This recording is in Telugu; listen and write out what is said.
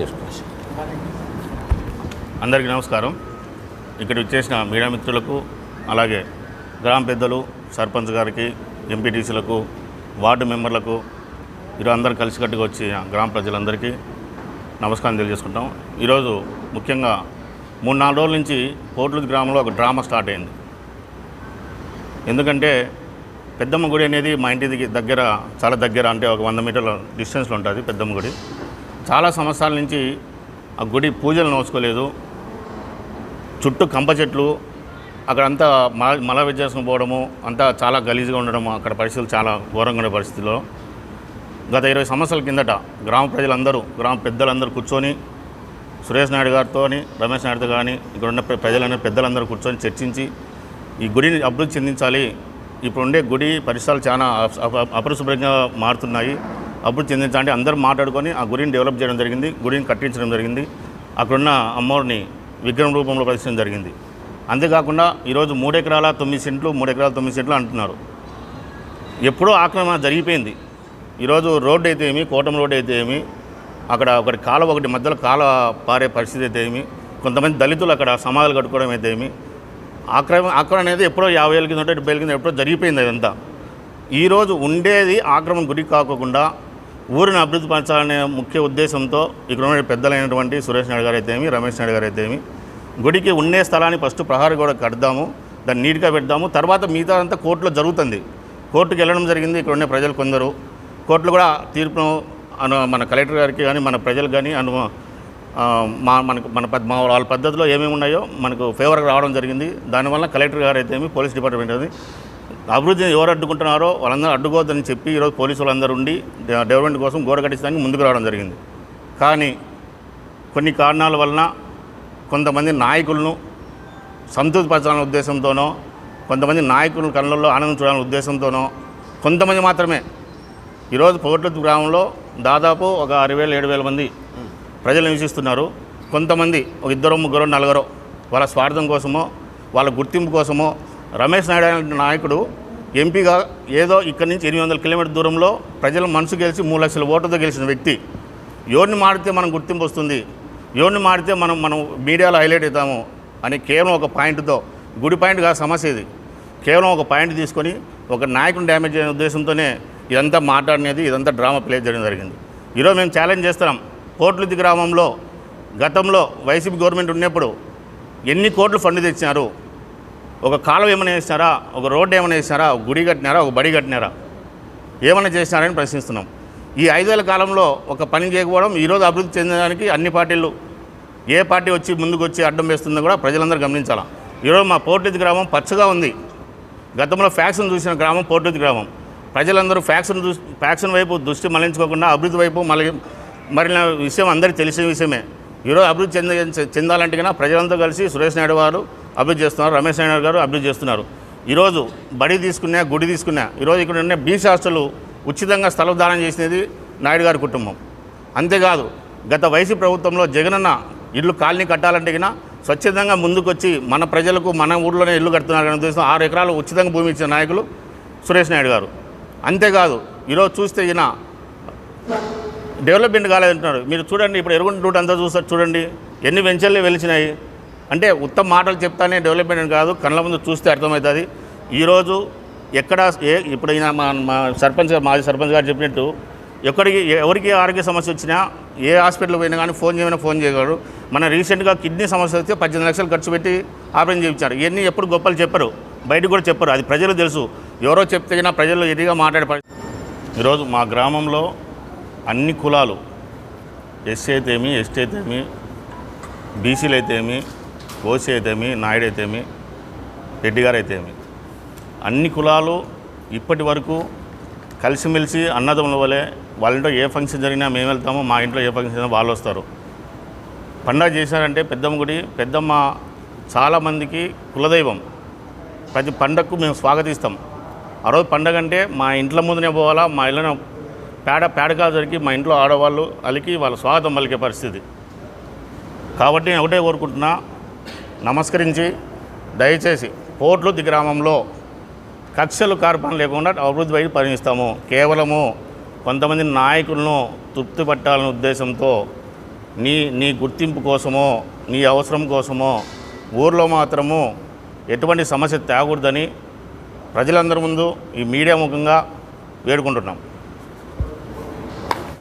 తీసుకొచ్చి అందరికీ నమస్కారం. ఇక్కడ వచ్చేసిన మీడియా మిత్రులకు అలాగే గ్రామ పెద్దలు సర్పంచ్ గారికి ఎంపీటీసీలకు వార్డు మెంబర్లకు ఈరోజు అందరు కలిసికట్టుగా వచ్చిన గ్రామ ప్రజలందరికీ నమస్కారం తెలియజేసుకుంటాం. ఈరోజు ముఖ్యంగా మూడు నాలుగు రోజుల నుంచి పోట్లూరు గ్రామంలో ఒక డ్రామా స్టార్ట్ అయింది. ఎందుకంటే పెద్దమ్మ గుడి అనేది మా ఇంటి దగ్గర చాలా దగ్గర అంటే ఒక వంద మీటర్ల డిస్టెన్స్లో ఉంటుంది పెద్దమ్మ గుడి. చాలా సంవత్సరాల నుంచి ఆ గుడి పూజలు నోచుకోలేదు. చుట్టూ కంప చెట్లు అక్కడంతా మల మల విద్యాసం పోవడము అంతా చాలా గలీజ్గా ఉండడము అక్కడ పరిస్థితులు చాలా ఘోరంగా ఉండే పరిస్థితిలో. గత ఇరవై సంవత్సరాల కిందట గ్రామ ప్రజలందరూ గ్రామ పెద్దలందరూ కూర్చొని సురేష్ నాయుడు గారితో రమేష్ నాయుడుతో కానీ ఇక్కడ ఉన్న ప్రజలందరూ పెద్దలందరూ కూర్చొని చర్చించి ఈ గుడిని అభివృద్ధి చెందించాలి. ఇప్పుడు ఉండే గుడి పరిసరాలు చాలా అప- అపరిశుభ్రంగా మారుతున్నాయి. అభివృద్ధి చెందించాలంటే అందరూ మాట్లాడుకొని ఆ గుడిని డెవలప్ చేయడం జరిగింది గుడిని కట్టించడం జరిగింది. అక్కడున్న అమ్మవారిని విగ్రహం రూపంలో ప్రదర్శించడం జరిగింది. అంతేకాకుండా ఈరోజు మూడెకరాల తొమ్మిది సెంట్లు మూడెకరాల తొమ్మిది సెంట్లు అంటున్నారు. ఎప్పుడో ఆక్రమణ జరిగిపోయింది. ఈరోజు రోడ్డు అయితే ఏమి కోటం రోడ్డు అయితే ఏమి అక్కడ ఒకటి కాలువ ఒకటి మధ్యలో కాల పారే పరిస్థితి అయితే ఏమి కొంతమంది దళితులు అక్కడ సమాధులు కట్టుకోవడం అయితే ఏమి ఆక్రమణ ఆక్రమణ అనేది ఎప్పుడో యాభై ఏళ్ళ కింద డెబ్బై ఏళ్ళ కింద ఎప్పుడో జరిగిపోయింది అదంతా. ఈరోజు ఉండేది ఆక్రమణ గురి కాకుండా ఊరిని అభివృద్ధి పరచాలనే ముఖ్య ఉద్దేశంతో ఇక్కడ ఉన్న పెద్దలైనటువంటి సురేష్ నాయుడు గారు అయితేమి రమేష్ నాయుడు గారు అయితేమి గుడికి ఉండే స్థలాన్ని ఫస్ట్ ప్రహార గోడ కడదాము దాన్ని నీట్గా పెడదాము తర్వాత మిగతా అంతా కోర్టులో జరుగుతుంది. కోర్టుకు వెళ్ళడం జరిగింది ఇక్కడ ఉండే ప్రజలు కొందరు. కోర్టులో కూడా తీర్పును అను మన కలెక్టర్ గారికి కానీ మన ప్రజలకు కానీ అను మా మనకు మన పద్- మా వాళ్ళ పద్ధతిలో ఏమేమి ఉన్నాయో మనకు ఫేవర్గా రావడం జరిగింది. దానివల్ల కలెక్టర్ గారు అయితే ఏమి పోలీస్ డిపార్ట్మెంట్ అది అభివృద్ధిని ఎవరు అడ్డుకుంటున్నారో వాళ్ళందరూ అడ్డుకోవద్దని చెప్పి ఈరోజు పోలీసు వాళ్ళందరూ ఉండి డెవలప్మెంట్ కోసం గోడ కట్టించడానికి ముందుకు రావడం జరిగింది. కానీ కొన్ని కారణాల వలన కొంతమంది నాయకులను సంతృప్తిపరచాలనే ఉద్దేశంతోనో కొంతమంది నాయకులను కళ్ళల్లో ఆనందం చూడాలనే ఉద్దేశంతోనో కొంతమంది మాత్రమే. ఈరోజు పోగొట్టు గ్రామంలో దాదాపు ఒక ఆరు వేల ఏడు వేల మంది ప్రజలు నివసిస్తున్నారు. కొంతమంది ఒక ఇద్దరు ముగ్గురు నలుగురు వాళ్ళ స్వార్థం కోసమో వాళ్ళ గుర్తింపు కోసమో రమేష్ నాయుడు అనే నాయకుడు ఎంపీగా ఏదో ఇక్కడి నుంచి ఎనిమిది వందల కిలోమీటర్ దూరంలో ప్రజల మనసు గెలిచి మూడు లక్షల ఓటుతో గెలిచిన వ్యక్తి. ఎవరిని మాడితే మనం గుర్తింపు వస్తుంది. ఎవరిని మాడితే మనం మనం మీడియాలో హైలైట్ అవుతాము అని కేవలం ఒక పాయింట్తో గుడి పాయింట్ కాదు సమస్య ఇది. కేవలం ఒక పాయింట్ తీసుకొని ఒక నాయకుని డ్యామేజ్ అయిన ఉద్దేశంతోనే ఇదంతా మాట్లాడినది ఇదంతా డ్రామా ప్లే చేయడం జరిగింది. ఈరోజు మేము ఛాలెంజ్ చేస్తున్నాం. కోట్లుద్ది గ్రామంలో గతంలో వైసీపీ గవర్నమెంట్ ఉన్నప్పుడు ఎన్ని కోట్లు ఫండ్ తెచ్చినారు? ఒక కాలం ఏమైనా వేసినారా? ఒక రోడ్డు ఏమైనా వేసినారా? ఒక గుడి కట్టినారా? ఒక బడి కట్టినారా? ఏమైనా చేసినారని ప్రశ్నిస్తున్నాం. ఈ ఐదేళ్ళ కాలంలో ఒక పని చేయకపోవడం ఈరోజు అభివృద్ధి చెందడానికి అన్ని పార్టీలు ఏ పార్టీ వచ్చి ముందుకు వచ్చి అడ్డం వేస్తుందో కూడా ప్రజలందరూ గమనించాలి? ఈరోజు మా పోర్టుది గ్రామం పచ్చగా ఉంది. గతంలో ఫ్యాక్షన్ చూసిన గ్రామం పోర్టుది గ్రామం. ప్రజలందరూ ఫ్యాక్షన్ దృష్టి ఫ్యాక్షన్ వైపు దృష్టి మళ్ళించుకోకుండా అభివృద్ధి వైపు మళ్ళీ మరిన విషయం అందరికీ తెలిసిన విషయమే. ఈరోజు అభివృద్ధి చెంద చెందాలంటే కన్నా ప్రజలంతా కలిసి సురేష్ నాయుడు వారు అభివృద్ధి చేస్తున్నారు. రమేష్ నాయుడు గారు అభివృద్ధి చేస్తున్నారు. ఈరోజు బడి తీసుకున్నా గుడి తీసుకున్నా ఈరోజు ఇక్కడ ఉన్న బీచ్ హాస్టల్ ఉచితంగా స్థల దానం చేసినది నాయుడు గారి కుటుంబం. అంతేకాదు గత వైసీ ప్రభుత్వంలో జగనన్న ఇల్లు కాలనీ కట్టాలంటే గిన స్వచ్ఛందంగా ముందుకొచ్చి మన ప్రజలకు మన ఊళ్ళోనే ఇల్లు కడుతున్నారు అనే ఉద్దేశం ఆరు ఎకరాలు ఉచితంగా భూమి ఇచ్చిన నాయకులు సురేష్ నాయుడు గారు. అంతేకాదు ఈరోజు చూస్తే ఈయన డెవలప్మెంట్ కాలేదంటున్నారు. మీరు చూడండి ఇప్పుడు ఎరుగుంట రూట్ అంతా చూస్తారు చూడండి. ఎన్ని వెంచర్లు వెలిచినాయి. అంటే ఉత్తమ మాటలు చెప్తానే డెవలప్మెంట్ కాదు కళ్ళ ముందు చూస్తే అర్థమవుతుంది. ఈరోజు ఎక్కడ ఏ ఇప్పుడు ఈయన మా మా సర్పంచ్ గారు మాజీ సర్పంచ్ గారు చెప్పినట్టు ఎక్కడికి ఎవరికి ఆరోగ్య సమస్య వచ్చినా ఏ హాస్పిటల్ పోయినా కానీ ఫోన్ చేయమైనా ఫోన్ చేయగలరు. మన రీసెంట్గా కిడ్నీ సమస్య వస్తే పద్దెనిమిది లక్షలు ఖర్చు పెట్టి ఆపరేషన్ చేయించారు. ఇవన్నీ ఎప్పుడు గొప్పలు చెప్పరు. బయటకు కూడా చెప్పరు. అది ప్రజలు తెలుసు. ఎవరో చెప్తే ప్రజలు ఎదిగా మాట్లాడే పరిస్థితి. ఈరోజు మా గ్రామంలో అన్ని కులాలు ఎస్సీ అయితేమి ఎస్టీ అయితేమి బీసీలు అయితే ఏమి ఓసీ అయితేమి నాయుడు అయితేమి రెడ్డి గారు అయితేమి అన్ని కులాలు ఇప్పటి వరకు కలిసిమెలిసి అన్నదమ్ముల వలె వాళ్ళ ఇంట్లో ఏ ఫంక్షన్ జరిగినా మేము వెళ్తాము మా ఇంట్లో ఏ ఫంక్షన్ జరిగినా వాళ్ళు వస్తారు. పండగ చేశారంటే పెద్దమ్మ గుడి పెద్దమ్మ చాలామందికి కులదైవం. ప్రతి పండగకు మేము స్వాగతిస్తాం. ఆ రోజు పండగ అంటే మా ఇంట్లో ముందునే పోవాలా మా ఇళ్ళను పేడ పేడగా జరిగి మా ఇంట్లో ఆడవాళ్ళు అలికి వాళ్ళ స్వాగతం పలికే పరిస్థితి. కాబట్టి నేను ఒకటే కోరుకుంటున్నా నమస్కరించి దయచేసి పోట్లుద్ది గ్రామంలో కక్షలు కార్పణ లేకుండా అభివృద్ధి వైపు పరిగణిస్తాము కేవలము కొంతమంది నాయకులను తృప్తి పట్టాలనే ఉద్దేశంతో నీ నీ గుర్తింపు కోసమో నీ అవసరం కోసమో ఊర్లో మాత్రము ఎటువంటి సమస్య తేకూడదని ప్రజలందరి ముందు ఈ మీడియా ముఖంగా వేడుకుంటున్నాం.